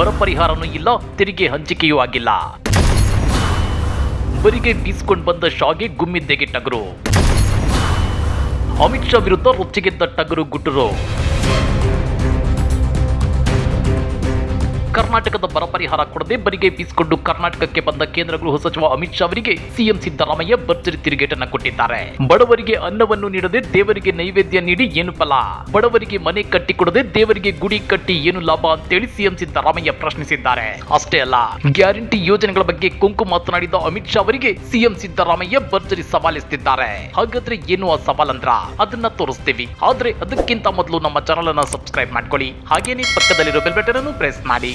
ಬರ ಪರಿಹಾರನೂ ಇಲ್ಲ, ತೆರಿಗೆ ಹಂಚಿಕೆಯೂ ಆಗಿಲ್ಲ. ಬರಿಗೆ ಬೀಸ್ಕೊಂಡು ಬಂದ ಶಾಗೆ ಗುಮ್ಮಿದ್ದೆಗೆ ಟಗರು. ಅಮಿತ್ ಶಾ ವಿರುದ್ಧ ರೊಚ್ಚಿಗೆದ್ದ ಟಗರು ಗುಟ್ಟರು ಕರ್ನಾಟಕದ ಬರ ಪರಿಹಾರ ಕೊಡದೆ ಬರಿಗೆ ಬೀಸಿಕೊಂಡು ಕರ್ನಾಟಕಕ್ಕೆ ಬಂದ ಕೇಂದ್ರ ಗೃಹ ಸಚಿವ ಅಮಿತ್ ಶಾ ಅವರಿಗೆ ಸಿಎಂ ಸಿದ್ದರಾಮಯ್ಯ ಭರ್ಜರಿ ತಿರುಗೇಟನ್ನು ಕೊಟ್ಟಿದ್ದಾರೆ. ಬಡವರಿಗೆ ಅನ್ನವನ್ನು ನೀಡದೆ ದೇವರಿಗೆ ನೈವೇದ್ಯ ನೀಡಿ ಏನು ಫಲ? ಬಡವರಿಗೆ ಮನೆ ಕಟ್ಟಿಕೊಡದೆ ದೇವರಿಗೆ ಗುಡಿ ಕಟ್ಟಿ ಏನು ಲಾಭ ಅಂತೇಳಿ ಸಿಎಂ ಸಿದ್ದರಾಮಯ್ಯ ಪ್ರಶ್ನಿಸಿದ್ದಾರೆ. ಅಷ್ಟೇ ಅಲ್ಲ, ಗ್ಯಾರಂಟಿ ಯೋಜನೆಗಳ ಬಗ್ಗೆ ಕುಂಕು ಮಾತನಾಡಿದ ಅಮಿತ್ ಶಾ ಅವರಿಗೆ ಸಿಎಂ ಸಿದ್ದರಾಮಯ್ಯ ಭರ್ಜರಿ ಸವಾಲಿಸುತ್ತಿದ್ದಾರೆ ಹಾಗಾದ್ರೆ ಏನು ಆ ಸವಾಲಂದ್ರ? ಅದನ್ನ ತೋರಿಸ್ತೀವಿ. ಆದ್ರೆ ಅದಕ್ಕಿಂತ ಮೊದಲು ನಮ್ಮ ಚಾನಲ್ ಅನ್ನ ಸಬ್ಸ್ಕ್ರೈಬ್ ಮಾಡ್ಕೊಳ್ಳಿ. ಹಾಗೇನೇ ಪಕ್ಕದಲ್ಲಿರೋ ಬೆಲ್ ಬಟನ್ ಅನ್ನು ಪ್ರೆಸ್ ಮಾಡಿ.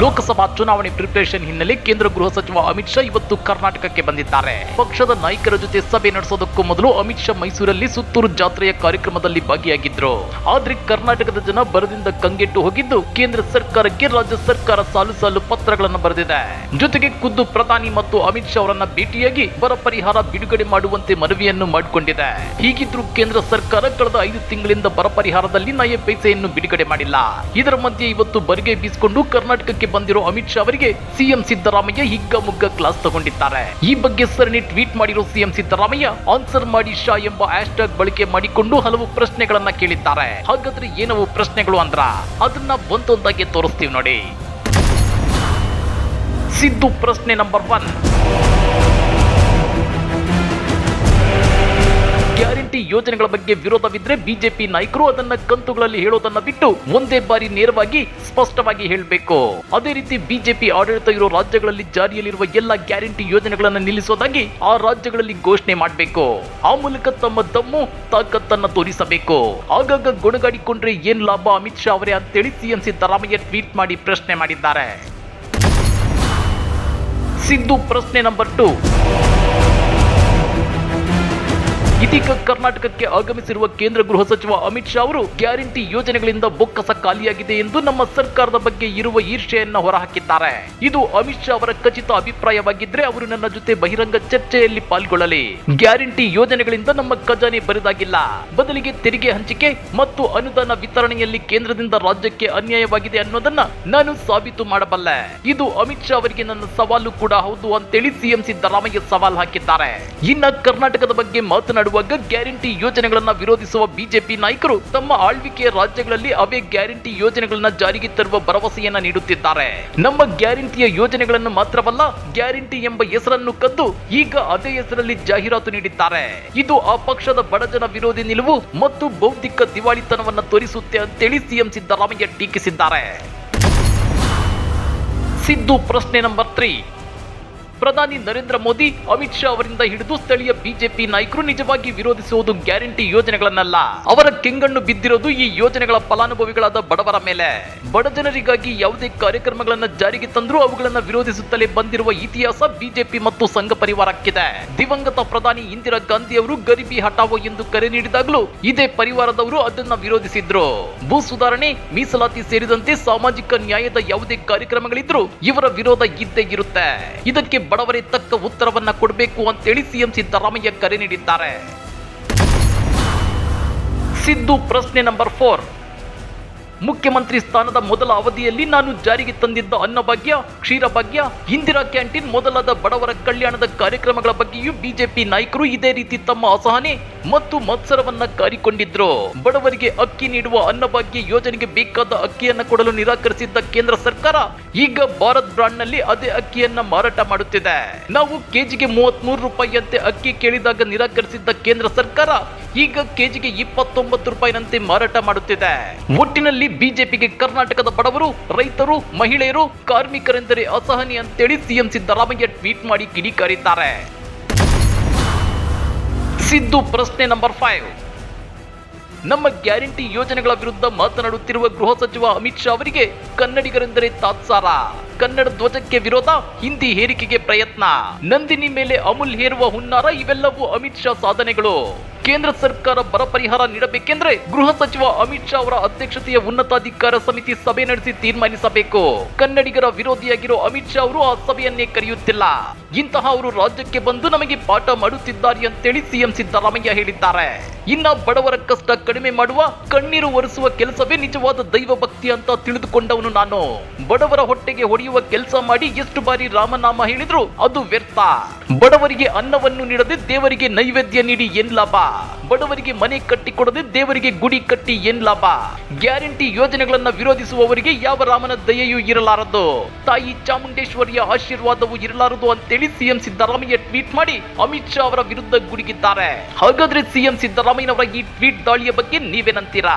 ಲೋಕಸಭಾ ಚುನಾವಣೆ ಪ್ರಿಪರೇಷನ್ ಹಿನ್ನೆಲೆ ಕೇಂದ್ರ ಗೃಹ ಸಚಿವ ಅಮಿತ್ ಶಾ ಇವತ್ತು ಕರ್ನಾಟಕಕ್ಕೆ ಬಂದಿದ್ದಾರೆ. ಪಕ್ಷದ ನಾಯಕರ ಜೊತೆ ಸಭೆ ನಡೆಸೋದಕ್ಕೂ ಮೊದಲು ಅಮಿತ್ ಶಾ ಮೈಸೂರಲ್ಲಿ ಸುತ್ತೂರು ಜಾತ್ರೆಯ ಕಾರ್ಯಕ್ರಮದಲ್ಲಿ ಭಾಗಿಯಾಗಿದ್ರು. ಆದ್ರೆ ಕರ್ನಾಟಕದ ಜನ ಬರದಿಂದ ಕಂಗೆಟ್ಟು ಹೋಗಿದ್ದು ಕೇಂದ್ರ ಸರ್ಕಾರಕ್ಕೆ ರಾಜ್ಯ ಸರ್ಕಾರ ಸಾಲು ಸಾಲು ಪತ್ರಗಳನ್ನು ಬರೆದಿದೆ. ಜೊತೆಗೆ ಖುದ್ದು ಪ್ರಧಾನಿ ಮತ್ತು ಅಮಿತ್ ಶಾ ಅವರನ್ನ ಭೇಟಿಯಾಗಿ ಬರ ಪರಿಹಾರ ಬಿಡುಗಡೆ ಮಾಡುವಂತೆ ಮನವಿಯನ್ನು ಮಾಡಿಕೊಂಡಿದೆ. ಹೀಗಿದ್ರೂ ಕೇಂದ್ರ ಸರ್ಕಾರ ಕಳೆದ ಐದು ತಿಂಗಳಿಂದ ಬರ ಪರಿಹಾರದಲ್ಲಿ ನಯ ಪೈಸೆಯನ್ನು ಬಿಡುಗಡೆ ಮಾಡಿಲ್ಲ. ಇದರ ಮಧ್ಯೆ ಇವತ್ತು ಬರಿಗೆ ಬೀಸಿಕೊಂಡು ಕರ್ನಾಟಕಕ್ಕೆ ಬಂದಿರೋ ಅಮಿತ್ ಶಾ ಅವರಿಗೆ ಸಿಎಂ ಸಿದ್ದರಾಮಯ್ಯ ಹಿಗ್ಗ ಮುಗ್ಗ ಕ್ಲಾಸ್ ತಗೊಂಡಿದ್ದಾರೆ. ಈ ಬಗ್ಗೆ ಸರಣಿ ಟ್ವೀಟ್ ಮಾಡಿರೋ ಸಿಎಂ ಸಿದ್ದರಾಮಯ್ಯ, ಆನ್ಸರ್ ಮಾಡಿ ಶಾ ಎಂಬ ಹ್ಯಾಶ್ ಟ್ಯಾಗ್ ಬಳಕೆ ಮಾಡಿಕೊಂಡು ಹಲವು ಪ್ರಶ್ನೆಗಳನ್ನ ಕೇಳಿದ್ದಾರೆ. ಹಾಗಾದ್ರೆ ಏನವು ಪ್ರಶ್ನೆಗಳು ಅಂದ್ರ? ಅದನ್ನ ಒಂದೊಂದಾಗಿ ತೋರಿಸ್ತೀವಿ ನೋಡಿ. ಸಿದ್ದು ಪ್ರಶ್ನೆ ನಂಬರ್ ಒನ್. ಯೋಜನೆಗಳ ಬಗ್ಗೆ ವಿರೋಧವಿದ್ರೆ ಬಿಜೆಪಿ ನಾಯಕರು ಅದನ್ನ ಕಂತುಗಳಲ್ಲಿ ಹೇಳೋದನ್ನ ಬಿಟ್ಟು ಒಂದೇ ಬಾರಿ ನೇರವಾಗಿ ಸ್ಪಷ್ಟವಾಗಿ ಹೇಳಬೇಕು. ಅದೇ ರೀತಿ ಬಿಜೆಪಿ ಆಡಳಿತ ಇರೋ ರಾಜ್ಯಗಳಲ್ಲಿ ಜಾರಿಯಲ್ಲಿರುವ ಎಲ್ಲ ಗ್ಯಾರಂಟಿ ಯೋಜನೆಗಳನ್ನ ನಿಲ್ಲಿಸೋದಾಗಿ ಆ ರಾಜ್ಯಗಳಲ್ಲಿ ಘೋಷಣೆ ಮಾಡಬೇಕು. ಆ ಮೂಲಕ ತಮ್ಮ ದಮ್ಮು ತಾಕತ್ತನ್ನ ತೋರಿಸಬೇಕು. ಆಗಾಗ ಗುಣಗಾಡಿಕೊಂಡ್ರೆ ಏನ್ ಲಾಭ ಅಮಿತ್ ಶಾ ಅವರೇ ಅಂತೇಳಿ ಸಿಎಂ ಸಿದ್ದರಾಮಯ್ಯ ಟ್ವೀಟ್ ಮಾಡಿ ಪ್ರಶ್ನೆ ಮಾಡಿದ್ದಾರೆ. ಸಿದ್ದು ಪ್ರಶ್ನೆ ನಂಬರ್ ಟು. ಇದೀಗ ಕರ್ನಾಟಕಕ್ಕೆ ಆಗಮಿಸಿರುವ ಕೇಂದ್ರ ಗೃಹ ಸಚಿವ ಅಮಿತ್ ಶಾ ಅವರು ಗ್ಯಾರಂಟಿ ಯೋಜನೆಗಳಿಂದ ಬೊಕ್ಕಸ ಖಾಲಿಯಾಗಿದೆ ಎಂದು ನಮ್ಮ ಸರ್ಕಾರದ ಬಗ್ಗೆ ಇರುವ ಈರ್ಷೆಯನ್ನ ಹೊರಹಾಕಿದ್ದಾರೆ. ಇದು ಅಮಿತ್ ಶಾ ಅವರ ಖಚಿತ ಅಭಿಪ್ರಾಯವಾಗಿದ್ರೆ ಅವರು ನನ್ನ ಜೊತೆ ಬಹಿರಂಗ ಚರ್ಚೆಯಲ್ಲಿ ಪಾಲ್ಗೊಳ್ಳಲಿ. ಗ್ಯಾರಂಟಿ ಯೋಜನೆಗಳಿಂದ ನಮ್ಮ ಖಜಾನೆ ಬರೆದಾಗಿಲ್ಲ. ಬದಲಿಗೆ ತೆರಿಗೆ ಹಂಚಿಕೆ ಮತ್ತು ಅನುದಾನ ವಿತರಣೆಯಲ್ಲಿ ಕೇಂದ್ರದಿಂದ ರಾಜ್ಯಕ್ಕೆ ಅನ್ಯಾಯವಾಗಿದೆ ಅನ್ನೋದನ್ನ ನಾನು ಸಾಬೀತು ಮಾಡಬಲ್ಲೆ. ಇದು ಅಮಿತ್ ಶಾ ಅವರಿಗೆ ನನ್ನ ಸವಾಲು ಕೂಡ ಹೌದು ಅಂತೇಳಿ ಸಿಎಂ ಸಿದ್ದರಾಮಯ್ಯ ಸವಾಲ್ ಹಾಕಿದ್ದಾರೆ. ಇನ್ನ ಕರ್ನಾಟಕದ ಬಗ್ಗೆ ಮಾತನಾಡುವಾಗ ಗ್ಯಾರಂಟಿ ಯೋಜನೆಗಳನ್ನು ವಿರೋಧಿಸುವ ಬಿಜೆಪಿ ನಾಯಕರು ತಮ್ಮ ಆಳ್ವಿಕೆಯ ರಾಜ್ಯಗಳಲ್ಲಿ ಅವೇ ಗ್ಯಾರಂಟಿ ಯೋಜನೆಗಳನ್ನ ಜಾರಿಗೆ ತರುವ ಭರವಸೆಯನ್ನ ನೀಡುತ್ತಿದ್ದಾರೆ. ನಮ್ಮ ಗ್ಯಾರಂಟಿಯ ಯೋಜನೆಗಳನ್ನು ಮಾತ್ರವಲ್ಲ, ಗ್ಯಾರಂಟಿ ಎಂಬ ಹೆಸರನ್ನು ಕದ್ದು ಈಗ ಅದೇ ಹೆಸರಲ್ಲಿ ಜಾಹೀರಾತು ನೀಡಿದ್ದಾರೆ. ಇದು ಆ ಪಕ್ಷದ ಬಡಜನ ವಿರೋಧಿ ನಿಲುವು ಮತ್ತು ಬೌದ್ಧಿಕ ದಿವಾಳಿತನವನ್ನು ತೋರಿಸುತ್ತೆ ಅಂತೇಳಿ ಸಿಎಂ ಸಿದ್ದರಾಮಯ್ಯ ಟೀಕಿಸಿದ್ದಾರೆ. ಸಿದ್ದು ಪ್ರಶ್ನೆ ನಂಬರ್ ತ್ರೀ. ಪ್ರಧಾನಿ ನರೇಂದ್ರ ಮೋದಿ, ಅಮಿತ್ ಶಾ ಅವರಿಂದ ಹಿಡಿದು ಸ್ಥಳೀಯ ಬಿಜೆಪಿ ನಾಯಕರು ನಿಜವಾಗಿ ವಿರೋಧಿಸುವುದು ಗ್ಯಾರಂಟಿ ಯೋಜನೆಗಳನ್ನಲ್ಲ. ಅವರ ಕೆಂಗಣ್ಣು ಬಿದ್ದಿರೋದು ಈ ಯೋಜನೆಗಳ ಫಲಾನುಭವಿಗಳಾದ ಬಡವರ ಮೇಲೆ. ಬಡ ಜನರಿಗಾಗಿ ಯಾವುದೇ ಕಾರ್ಯಕ್ರಮಗಳನ್ನ ಜಾರಿಗೆ ತಂದರೂ ಅವುಗಳನ್ನ ವಿರೋಧಿಸುತ್ತಲೇ ಬಂದಿರುವ ಇತಿಹಾಸ ಬಿಜೆಪಿ ಮತ್ತು ಸಂಘ ಪರಿವಾರಕ್ಕಿದೆ. ದಿವಂಗತ ಪ್ರಧಾನಿ ಇಂದಿರಾ ಗಾಂಧಿ ಅವರು ಗರಿಬಿ ಹಟಾವೋ ಎಂದು ಕರೆ ನೀಡಿದಾಗಲೂ ಇದೇ ಪರಿವಾರದವರು ಅದನ್ನ ವಿರೋಧಿಸಿದ್ರು. ಭೂ ಸುಧಾರಣೆ, ಮೀಸಲಾತಿ ಸೇರಿದಂತೆ ಸಾಮಾಜಿಕ ನ್ಯಾಯದ ಯಾವುದೇ ಕಾರ್ಯಕ್ರಮಗಳಿದ್ರೂ ಇವರ ವಿರೋಧ ಇದ್ದೇ ಇರುತ್ತೆ. ಇದಕ್ಕೆ ಬಡವರೇ ತಕ್ಕ ಉತ್ತರವನ್ನ ಕೊಡಬೇಕು ಅಂತೇಳಿ ಸಿಎಂ ಸಿದ್ದರಾಮಯ್ಯ ಕರೆ ನೀಡಿದ್ದಾರೆ. ಸಿದ್ದು ಪ್ರಶ್ನೆ ನಂಬರ್ ಫೋರ್ ಮುಖ್ಯಮಂತ್ರಿ ಸ್ಥಾನದ ಮೊದಲ ಅವಧಿಯಲ್ಲಿ ನಾನು ಜಾರಿಗೆ ತಂದಿದ್ದ ಅನ್ನಭಾಗ್ಯ, ಕ್ಷೀರಭಾಗ್ಯ, ಇಂದಿರಾ ಕ್ಯಾಂಟೀನ್ ಮೊದಲಾದ ಬಡವರ ಕಲ್ಯಾಣದ ಕಾರ್ಯಕ್ರಮಗಳ ಬಗ್ಗೆಯೂ ಬಿಜೆಪಿ ನಾಯಕರು ಇದೇ ರೀತಿ ತಮ್ಮ ಅಸಹನೆ ಮತ್ತು ಮತ್ಸರವನ್ನ ಕಾರಿಕೊಂಡಿದ್ರು. ಬಡವರಿಗೆ ಅಕ್ಕಿ ನೀಡುವ ಅನ್ನಭಾಗ್ಯ ಯೋಜನೆಗೆ ಬೇಕಾದ ಅಕ್ಕಿಯನ್ನು ಕೊಡಲು ನಿರಾಕರಿಸಿದ್ದ ಕೇಂದ್ರ ಸರ್ಕಾರ ಈಗ ಭಾರತ್ ಬ್ರಾಂಡ್ನಲ್ಲಿ ಅದೇ ಅಕ್ಕಿಯನ್ನ ಮಾರಾಟ ಮಾಡುತ್ತಿದೆ. ನಾವು ಕೆಜಿಗೆ ಮೂವತ್ತ್ ಮೂರು ರೂಪಾಯಿಯಂತೆ ಅಕ್ಕಿ ಕೇಳಿದಾಗ ನಿರಾಕರಿಸಿದ್ದ ಕೇಂದ್ರ ಸರ್ಕಾರ ಈಗ ಕೆಜಿಗೆ ಇಪ್ಪತ್ತೊಂಬತ್ತು ರೂಪಾಯಿನಂತೆ ಮಾರಾಟ ಮಾಡುತ್ತಿದೆ. ಒಟ್ಟಿನಲ್ಲಿ ಬಿಜೆಪಿಗೆ ಕರ್ನಾಟಕದ ಬಡವರು, ರೈತರು, ಮಹಿಳೆಯರು, ಕಾರ್ಮಿಕರೆಂದರೆ ಅಸಹನೆ ಅಂತೇಳಿ ಸಿಎಂ ಸಿದ್ದರಾಮಯ್ಯ ಟ್ವೀಟ್ ಮಾಡಿ ಕಿಡಿಕಾರಿದ್ದಾರೆ ಸಿದ್ದು ಪ್ರಶ್ನೆ ನಂಬರ್ ಫೈವ್. ನಮ್ಮ ಗ್ಯಾರಂಟಿ ಯೋಜನೆಗಳ ವಿರುದ್ಧ ಮಾತನಾಡುತ್ತಿರುವ ಗೃಹ ಸಚಿವ ಅಮಿತ್ ಶಾ ಅವರಿಗೆ ಕನ್ನಡಿಗರೆಂದರೆ ತಾತ್ಸಾರ. ಕನ್ನಡ ಧ್ವಜಕ್ಕೆ ವಿರೋಧ, ಹಿಂದಿ ಹೇರಿಕೆಗೆ ಪ್ರಯತ್ನ. ನಂದಿನಿ ಮೇಲೆ ಅಮುಲ್ ಹೇರುವ ಹುನ್ನಾರ, ಇವೆಲ್ಲವೂ ಅಮಿತ್ ಶಾ ಸಾಧನೆಗಳು. ಕೇಂದ್ರ ಸರ್ಕಾರ ಬರ ಪರಿಹಾರ ನೀಡಬೇಕೆಂದ್ರೆ ಗೃಹ ಸಚಿವ ಅಮಿತ್ ಶಾ ಅವರ ಅಧ್ಯಕ್ಷತೆಯ ಉನ್ನತಾಧಿಕಾರ ಸಮಿತಿ ಸಭೆ ನಡೆಸಿ ತೀರ್ಮಾನಿಸಬೇಕು. ಕನ್ನಡಿಗರ ವಿರೋಧಿಯಾಗಿರೋ ಅಮಿತ್ ಶಾ ಅವರು ಆ ಸಭೆಯನ್ನೇ ಕರೆಯುತ್ತಿಲ್ಲ. ಇಂತಹ ಅವರು ರಾಜ್ಯಕ್ಕೆ ಬಂದು ನಮಗೆ ಪಾಠ ಮಾಡುತ್ತಿದ್ದಾರೆ ಅಂತೇಳಿ ಸಿಎಂ ಸಿದ್ದರಾಮಯ್ಯ ಹೇಳಿದ್ದಾರೆ. ಇನ್ನ ಬಡವರ ಕಷ್ಟ ಕಡಿಮೆ ಮಾಡುವ, ಕಣ್ಣೀರು ಒರೆಸುವ ಕೆಲಸವೇ ನಿಜವಾದ ದೈವ ಭಕ್ತಿ ಅಂತ ತಿಳಿದುಕೊಂಡವನು ನಾನು. ಬಡವರ ಹೊಟ್ಟೆಗೆ ಹೊಡೆಯುವ ಕೆಲಸ ಮಾಡಿ ಎಷ್ಟು ಬಾರಿ ರಾಮನಾಮ ಹೇಳಿದ್ರು ಅದು ವ್ಯರ್ಥ. ಬಡವರಿಗೆ ಅನ್ನವನ್ನು ನೀಡದೆ ದೇವರಿಗೆ ನೈವೇದ್ಯ ನೀಡಿ ಏನ್ ಲಾಭ? ಬಡವರಿಗೆ ಮನೆ ಕಟ್ಟಿಕೊಡದೆ ದೇವರಿಗೆ ಗುಡಿ ಕಟ್ಟಿ ಏನ್ ಲಾಭ? ಗ್ಯಾರಂಟಿ ಯೋಜನೆಗಳನ್ನ ವಿರೋಧಿಸುವವರಿಗೆ ಯಾವ ರಾಮನ ದಯೆಯೂ ಇರಲಾರದು? ತಾಯಿ ಚಾಮುಂಡೇಶ್ವರಿಯ ಆಶೀರ್ವಾದವೂ ಇರಲಾರದು ಅಂತೇಳಿ ಸಿಎಂ ಸಿದ್ದರಾಮಯ್ಯ ಟ್ವೀಟ್ ಮಾಡಿ ಅಮಿತ್ ಶಾ ಅವರ ವಿರುದ್ಧ ಗುಡುಗಿದ್ದಾರೆ. ಹಾಗಾದ್ರೆ ಸಿಎಂ ಸಿದ್ದರಾಮಯ್ಯನವರ ಈ ಟ್ವೀಟ್ ದಾಳಿಯ ಬಗ್ಗೆ ನೀವೇನಂತೀರಾ?